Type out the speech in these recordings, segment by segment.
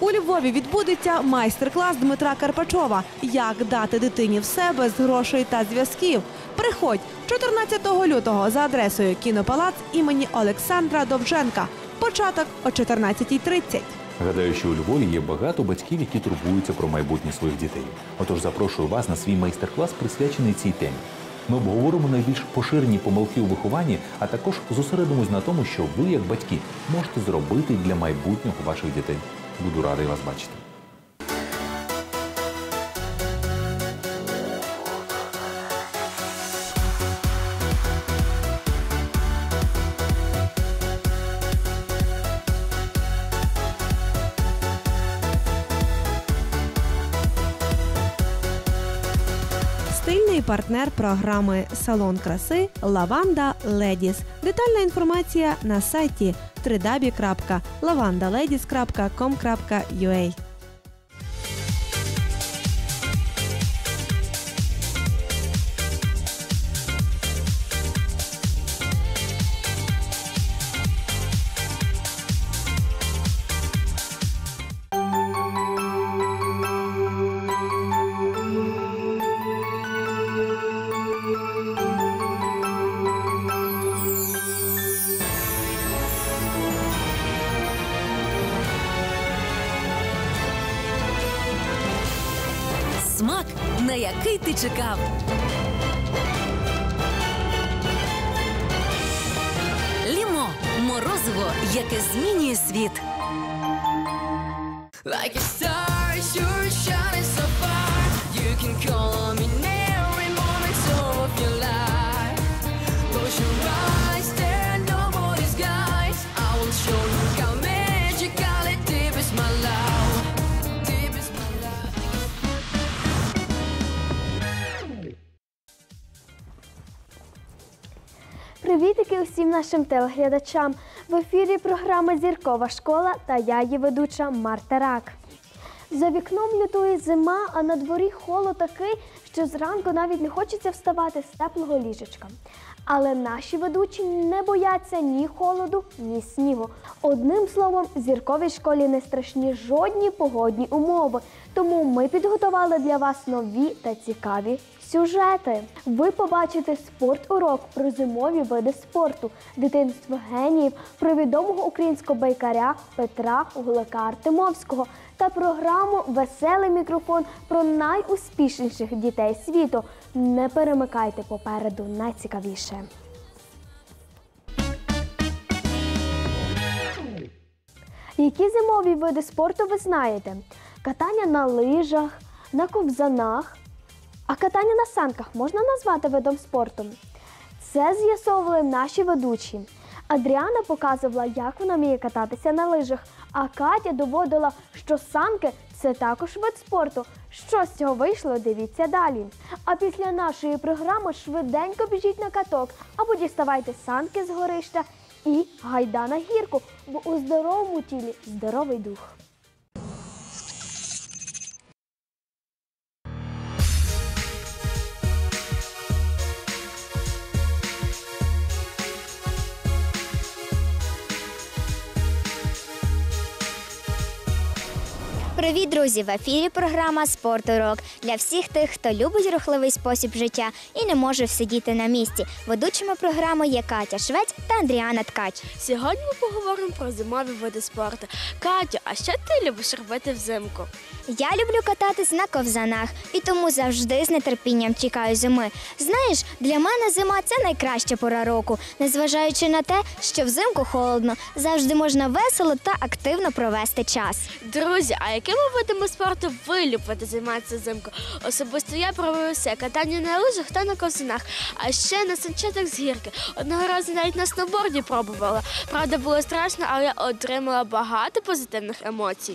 У Львові відбудеться майстер-клас Дмитра Карпачова Як дати дитині все без грошей та зв'язків. Приходь 14 лютого за адресою Кінопалац імені Олександра Довженка. Початок о 14.30. Гадаю, що у Львові є багато батьків, які турбуються про майбутнє своїх дітей. Отож запрошую вас на свій майстер-клас, присвячений цій темі. Ми обговоримо найбільш поширені помилки у вихованні, а також зосередимось на тому, що ви, як батьки, можете зробити для майбутнього ваших дітей. Буду радий вас бачити. Стильний партнер програми Салон краси Лаванда Ледіс. Детальна інформація на сайті www.lavandaladies.com.ua який ти чекав. Лімо морозиво, яке змінює світ. Like a star, you're shining so far. You can call on me every moment of your life. Усім нашим телеглядачам. В ефірі програма Зіркова школа та я її ведуча Марта Рак. За вікном лютує зима, а на дворі холод такий, що зранку навіть не хочеться вставати з теплого ліжечка. Але наші ведучі не бояться ні холоду, ні снігу. Одним словом, зірковій школі не страшні жодні погодні умови. Тому ми підготували для вас нові та цікаві сюжети. Ви побачите спорт-урок про зимові види спорту, дитинство геніїв, про відомого українського байкаря Петра Гулика Артемовського та програму Веселий мікрофон про найуспішніших дітей світу. Не перемикайте попереду найцікавіше. Які зимові види спорту ви знаєте? Катання на лижах, на ковзанах, а катання на санках можна назвати видом спорту? Це з'ясовували наші ведучі. Адріана показувала, як вона вміє кататися на лижах, а Катя доводила, що санки це також вид спорту. Що з цього вийшло, дивіться далі. А після нашої програми швиденько біжіть на каток або діставайте санки з горища і гайда на гірку, бо у здоровому тілі здоровий дух. Привіт, друзі! В ефірі програма «Спорт-урок» для всіх тих, хто любить рухливий спосіб життя і не може всидіти на місці. Ведучими програми є Катя Швець та Андріана Ткач. Сьогодні ми поговоримо про зимові види спорту. Катю, а що ти любиш робити взимку? Я люблю кататись на ковзанах і тому завжди з нетерпінням чекаю зими. Знаєш, для мене зима це найкраща пора року, незважаючи на те, що взимку холодно, завжди можна весело та активно провести час. Друзі, а якими видами спорту ви любите займатися взимку? Особисто я пробую все катання на лижах та на ковзанах, а ще на санчатах з гірки. Одного разу навіть на сноуборді пробувала. Правда, було страшно, але я отримала багато позитивних емоцій.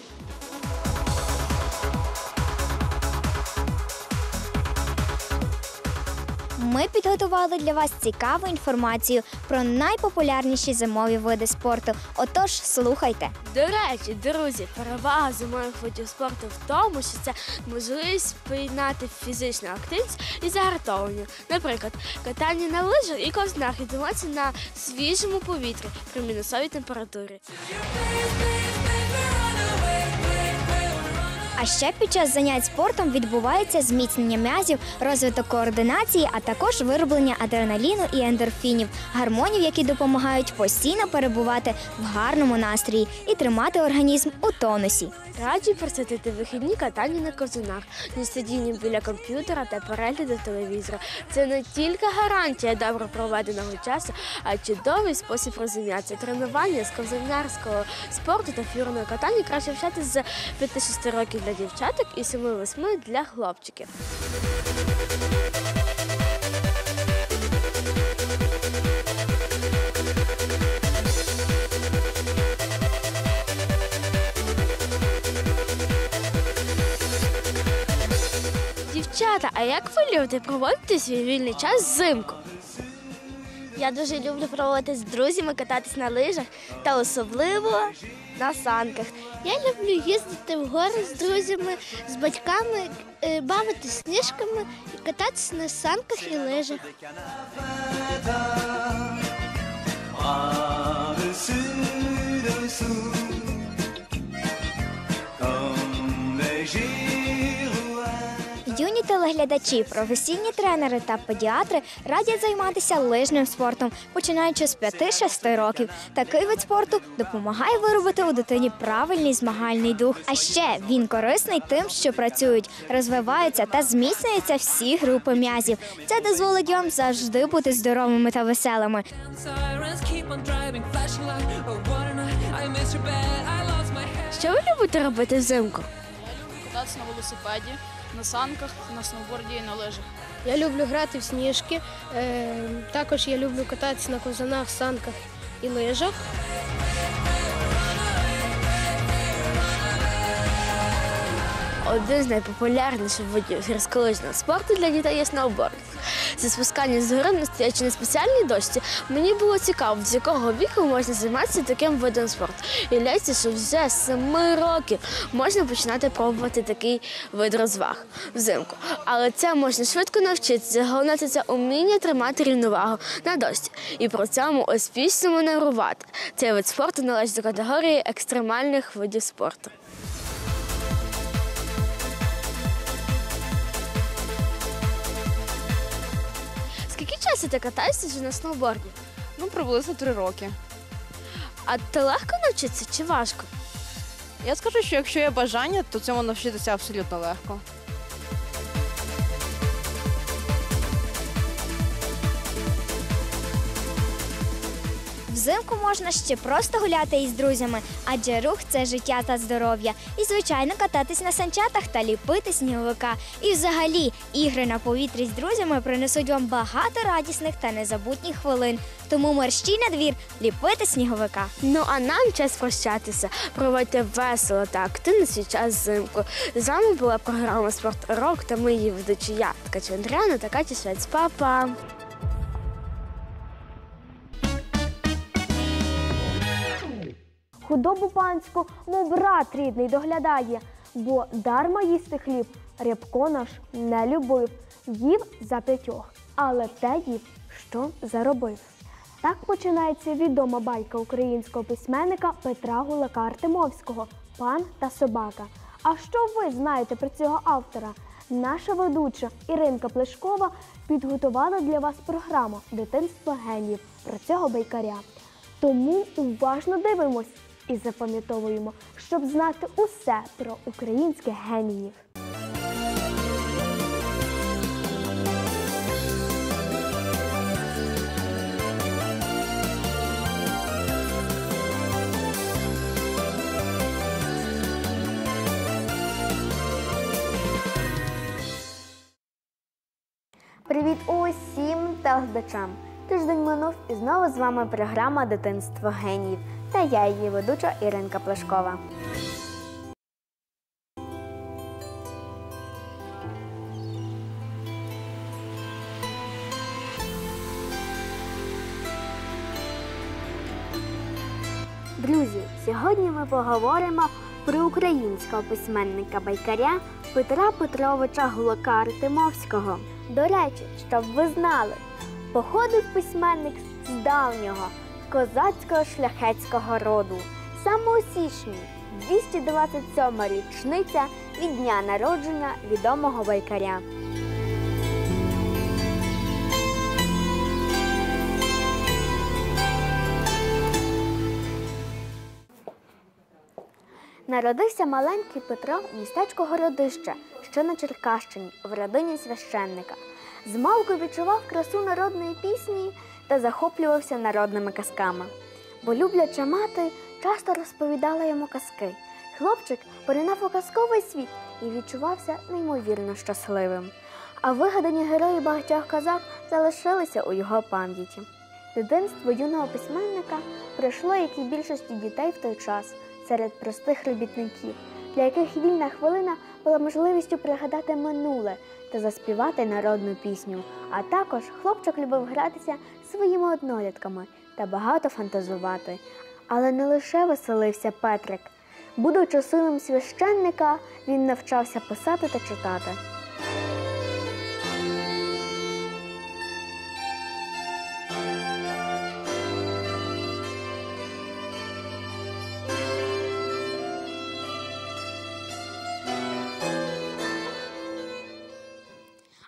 Ми підготували для вас цікаву інформацію про найпопулярніші зимові види спорту. Отож, слухайте. До речі, друзі, перевага зимових видів спорту в тому, що це можливість поєднати фізичну активність і загартовування. Наприклад, катання на лижах і ковзнах відбувається на свіжому повітрі при мінусовій температурі. А ще під час занять спортом відбувається зміцнення м'язів, розвиток координації, а також вироблення адреналіну і ендорфінів, гормонів, які допомагають постійно перебувати в гарному настрої і тримати організм у тонусі. Раджу присвятити вихідні катанню на ковзанах, не сидінням біля комп'ютера та перегляду телевізора. Це не тільки гарантія добре проведеного часу, а чудовий спосіб розім'ятися. Тренування з ковзанярського спорту та фігурного катання краще вчати з 5-6 років для дівчаток і 7-8 для хлопчиків. Дівчата, а як ви любите проводити свій вільний час взимку? Я дуже люблю проводити з друзями, кататись на лижах та особливо на санках. Я люблю їздити в гори з друзями, з батьками, е, бавитись сніжками і кататися на санках і лижах. Par-dessus телеглядачі, професійні тренери та педіатри радять займатися лижним спортом, починаючи з 5-6 років. Такий вид спорту допомагає виробити у дитині правильний змагальний дух. А ще він корисний тим, що працюють, розвиваються та зміцнюються всі групи м'язів. Це дозволить вам завжди бути здоровими та веселими. Що ви любите робити взимку? кататися на велосипеді, на санках, на сноуборді і на лижах. Я люблю грати в сніжки. Е, також я люблю кататися на козанах, санках і лижах. Один з найпопулярніших видів гірськолижного спорту для дітей є сноубординг. Це спускання з гори, не стоячи на спеціальній дошці. Мені було цікаво, з якого віку можна займатися таким видом спорту. І ляється, що вже з 7 років можна починати пробувати такий вид розваг взимку. Але це можна швидко навчитися. Головне це уміння тримати рівновагу на дошці і при цьому успішно маневрувати. Цей вид спорту належить до категорії екстремальних видів спорту. Часу ти катаєшся вже на сноуборді? Ну, приблизно три роки. А ти легко навчитися чи важко? Я скажу, що якщо є бажання, то цьому навчитися абсолютно легко. Взимку можна ще просто гуляти із друзями, адже рух це життя та здоров'я. І, звичайно, кататись на санчатах та ліпити сніговика. І взагалі, ігри на повітрі з друзями принесуть вам багато радісних та незабутніх хвилин. Тому мерщій на двір ліпити сніговика. Ну а нам час прощатися. Проводьте весело та активно свій час взимку. З вами була програма Спорт Рок та ми її ведучі я, Ткача Андріана та Катя Швець. Па-па! Худобу панську, мов брат рідний доглядає, бо дарма їсти хліб рябко наш не любив, їв за п'ятьох, але те їв, що заробив. Так починається відома байка українського письменника Петра Гулака Артемовського Пан та собака. А що ви знаєте про цього автора? Наша ведуча Іринка Плешкова підготувала для вас програму Дитинство генів про цього байкаря. Тому уважно дивимось і запам'ятовуємо, щоб знати усе про українських геніїв. Привіт усім телеглядачам! Тиждень минув і знову з вами програма Дитинство геніїв та я її ведуча Іринка Плешкова. Друзі, сьогодні ми поговоримо про українського письменника байкаря Петра Петровича Гулака Артемовського. До речі, щоб ви знали, походив письменник з давнього козацького шляхетського роду. Саме у січні 227 річниця від дня народження відомого байкаря. Народився маленький Петро в містечку Городище, що на Черкащині, в родині священника. Змалку відчував красу народної пісні та захоплювався народними казками. Бо любляча мати часто розповідала йому казки. Хлопчик поринав у казковий світ і відчувався неймовірно щасливим. А вигадані герої багатьох казок залишилися у його пам'яті. Дитинство юного письменника пройшло, як і більшості дітей в той час, серед простих робітників, для яких вільна хвилина була можливістю пригадати минуле та заспівати народну пісню. А також хлопчик любив гратися своїми однолітками та багато фантазувати. Але не лише веселився Петрик. Будучи сином священника, він навчався писати та читати.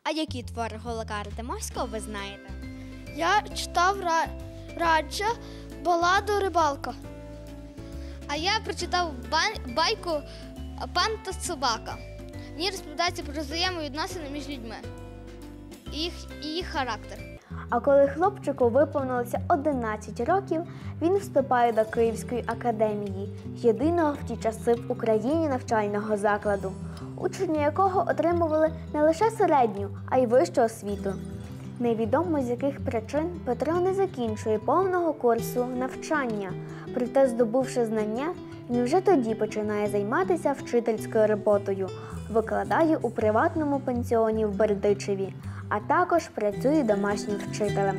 А які твори Голокара Тимовського ви знаєте? Я читав ра- радше баладу рибалка. А я прочитав байку Пан та собака. В ній розповідається про взаємовідносини між людьми і їх, і їх характер. А коли хлопчику виповнилося 11 років, він вступає до Київської академії, єдиного в ті часи в Україні навчального закладу, учні якого отримували не лише середню, а й вищу освіту. Невідомо з яких причин Петро не закінчує повного курсу навчання, проте, здобувши знання, він вже тоді починає займатися вчительською роботою, викладає у приватному пансіоні в Бердичеві, а також працює домашнім вчителем.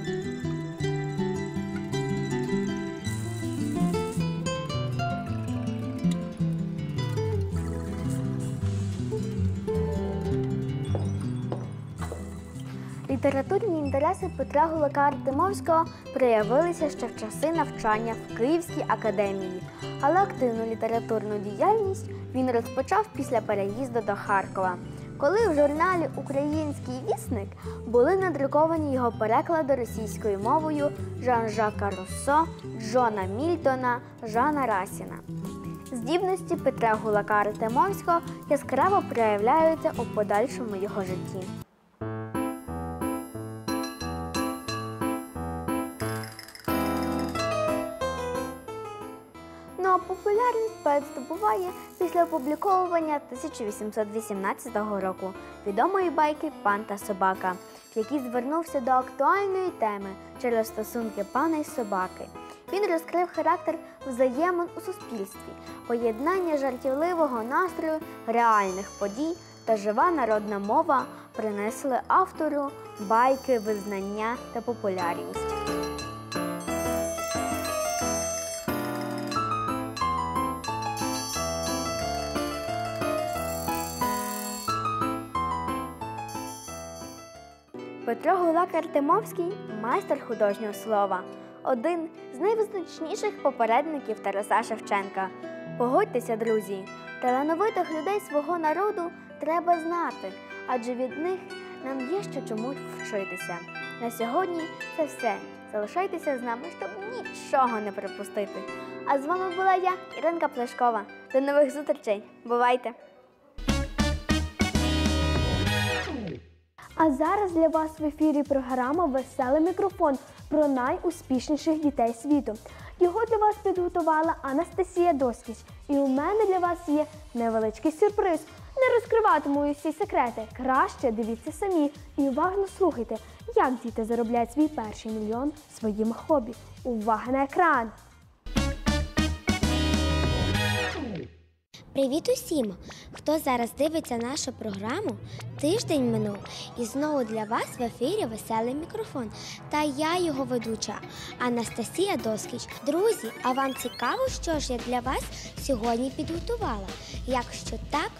Літературні інтереси Петра Гулака Артемовського проявилися ще в часи навчання в Київській академії, але активну літературну діяльність він розпочав після переїзду до Харкова, коли в журналі Український вісник були надруковані його переклади російською мовою Жан-Жака Руссо, Джона Мільтона, Жана Расіна. Здібності Петра Гулака Артемовського яскраво проявляються у подальшому його житті. Популярність поет здобуває після опубліковування 1818 року відомої байки Пан та собака, в якій звернувся до актуальної теми через стосунки пана і собаки. Він розкрив характер взаємин у суспільстві, поєднання жартівливого настрою, реальних подій та жива народна мова принесли автору байки, визнання та популярність. Петро Гулак Артемовський майстер художнього слова, один з найвизначніших попередників Тараса Шевченка. Погодьтеся, друзі, талановитих людей свого народу треба знати, адже від них нам є що чомусь вчитися. На сьогодні це все. Залишайтеся з нами, щоб нічого не пропустити. А з вами була я, Іринка Плешкова. До нових зустрічей. Бувайте! А зараз для вас в ефірі програма Веселий мікрофон про найуспішніших дітей світу. Його для вас підготувала Анастасія Доскіч. І у мене для вас є невеличкий сюрприз. Не розкриватиму усі секрети. Краще дивіться самі і уважно слухайте, як діти заробляють свій перший мільйон своїм хобі. Увага на екран! Привіт усім! Хто зараз дивиться нашу програму? Тиждень минув і знову для вас в ефірі веселий мікрофон. Та я його ведуча Анастасія Доскіч. Друзі, а вам цікаво, що ж я для вас сьогодні підготувала? Якщо так,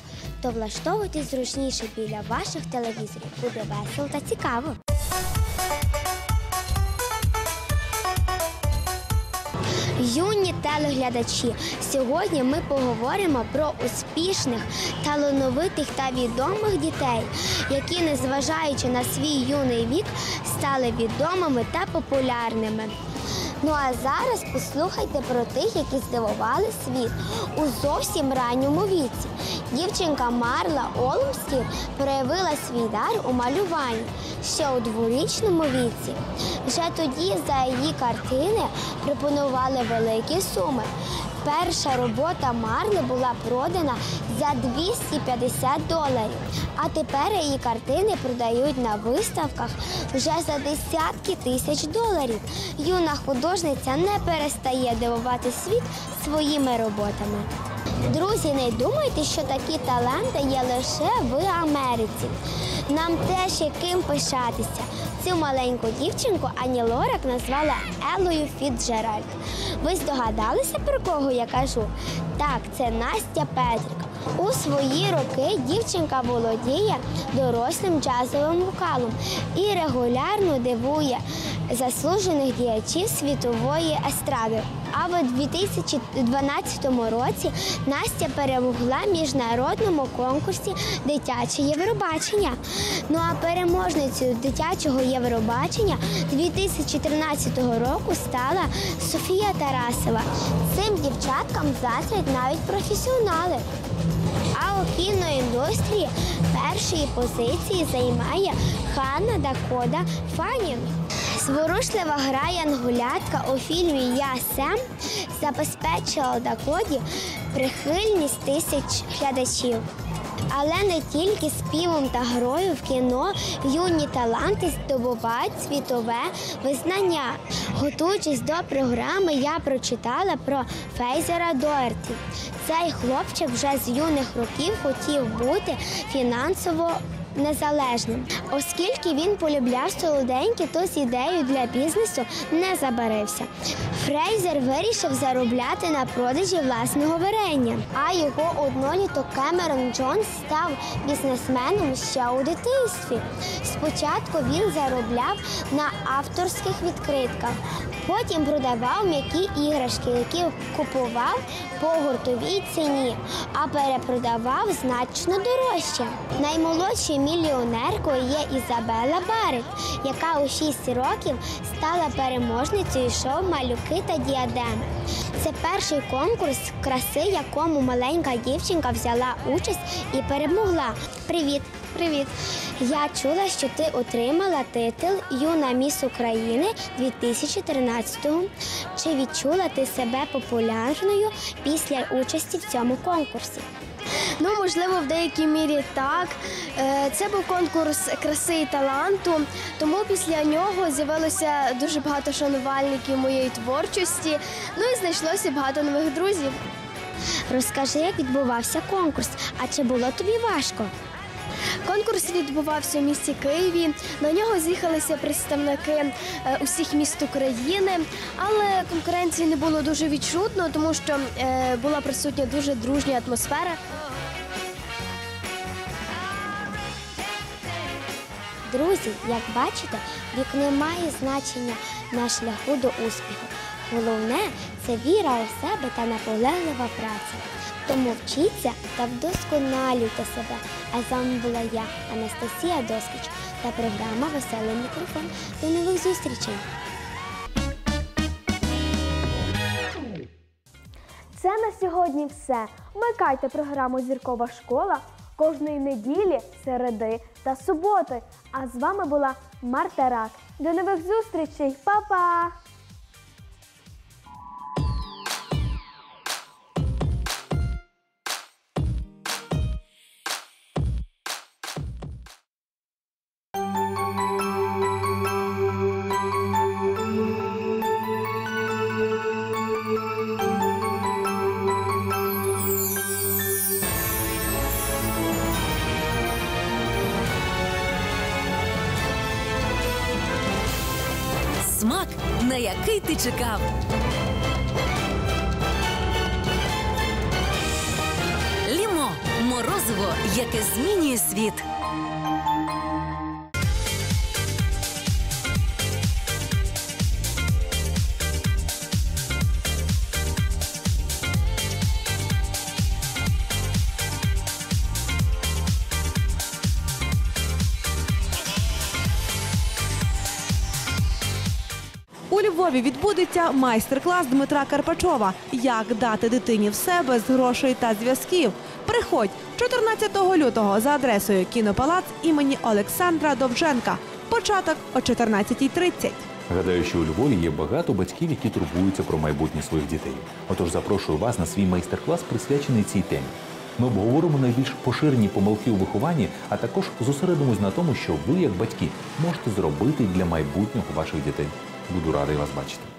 то влаштовуйтесь зручніше біля ваших телевізорів. Буде весело та цікаво. Юні телеглядачі, сьогодні ми поговоримо про успішних, талановитих та відомих дітей, які, незважаючи на свій юний вік, стали відомими та популярними. Ну а зараз послухайте про тих, які здивували світ у зовсім ранньому віці. Дівчинка Марла Олмстір проявила свій дар у малюванні ще у дворічному віці. Вже тоді за її картини пропонували великі суми. Перша робота Марли була продана за 250 доларів, а тепер її картини продають на виставках вже за десятки тисяч доларів. Юна художниця не перестає дивувати світ своїми роботами. Друзі, не думайте, що такі таланти є лише в Америці. Нам теж є ким пишатися. Цю маленьку дівчинку Ані Лорак назвала Елою Фіцджеральд. Ви здогадалися, про кого я кажу? Так, це Настя Петрик. У свої роки дівчинка володіє дорослим джазовим вокалом і регулярно дивує заслужених діячів світової естради. А в 2012 році Настя перемогла в міжнародному конкурсі Дитяче Євробачення. Ну а переможницею дитячого Євробачення 2013 року стала Софія Тарасова. Цим дівчаткам заздрять навіть професіонали. А у кіноіндустрії першої позиції займає Ханна Дакода Фанінг. Зворушлива гра Янгулятка у фільмі Я Сем забезпечила Дакоді прихильність тисяч глядачів. Але не тільки співом та грою в кіно юні таланти здобувають світове визнання. Готуючись до програми, я прочитала про Фейзера Доерті. Цей хлопчик вже з юних років хотів бути фінансово незалежним. Оскільки він полюбляв солоденькі, то з ідеєю для бізнесу не забарився. Фрейзер вирішив заробляти на продажі власного варення, а його одноліток Кемерон Джонс став бізнесменом ще у дитинстві. Спочатку він заробляв на авторських відкритках, потім продавав м'які іграшки, які купував по гуртовій ціні, а перепродавав значно дорожче. Наймолодшою мільйонеркою є Ізабела Барет, яка у 6 років стала переможницею шоу Малюки та діадеми. Це перший конкурс краси, якому маленька дівчинка взяла участь і перемогла. Привіт! Привіт! Я чула, що ти отримала титул Юна Міс України 2013-го. Чи відчула ти себе популярною після участі в цьому конкурсі? Ну, можливо, в деякій мірі так. Е, Це був конкурс краси і таланту, тому після нього з'явилося дуже багато шанувальників моєї творчості. Ну і знайшлося багато нових друзів. Розкажи, як відбувався конкурс, а чи було тобі важко? Конкурс відбувався у місті Києві. На нього з'їхалися представники е, усіх міст України, але конкуренції не було дуже відчутно, тому що е, була присутня дуже дружня атмосфера. Друзі, як бачите, вік не має значення на шляху до успіху. Головне це віра у себе та наполеглива праця. Тому вчіться та вдосконалюйте себе. А з вами була я, Анастасія Доскіч, та програма Веселий мікрофон. До нових зустрічей! Це на сьогодні все. Вмикайте програму Зіркова школа кожної неділі, середи та суботи. А з вами була Марта Рак. До нових зустрічей, Па-па! Який ти чекав. Лімо морозиво, яке змінює світ. У Львові відбудеться майстер-клас Дмитра Карпачова Як дати дитині все без грошей та зв'язків. Приходь 14 лютого за адресою Кінопалац імені Олександра Довженка. Початок о 14.30. Гадаю, що у Львові є багато батьків, які турбуються про майбутнє своїх дітей. Отож запрошую вас на свій майстер-клас, присвячений цій темі. Ми обговоримо найбільш поширені помилки у вихованні, а також зосередимось на тому, що ви, як батьки, можете зробити для майбутнього ваших дітей. Буду радий вас бачити.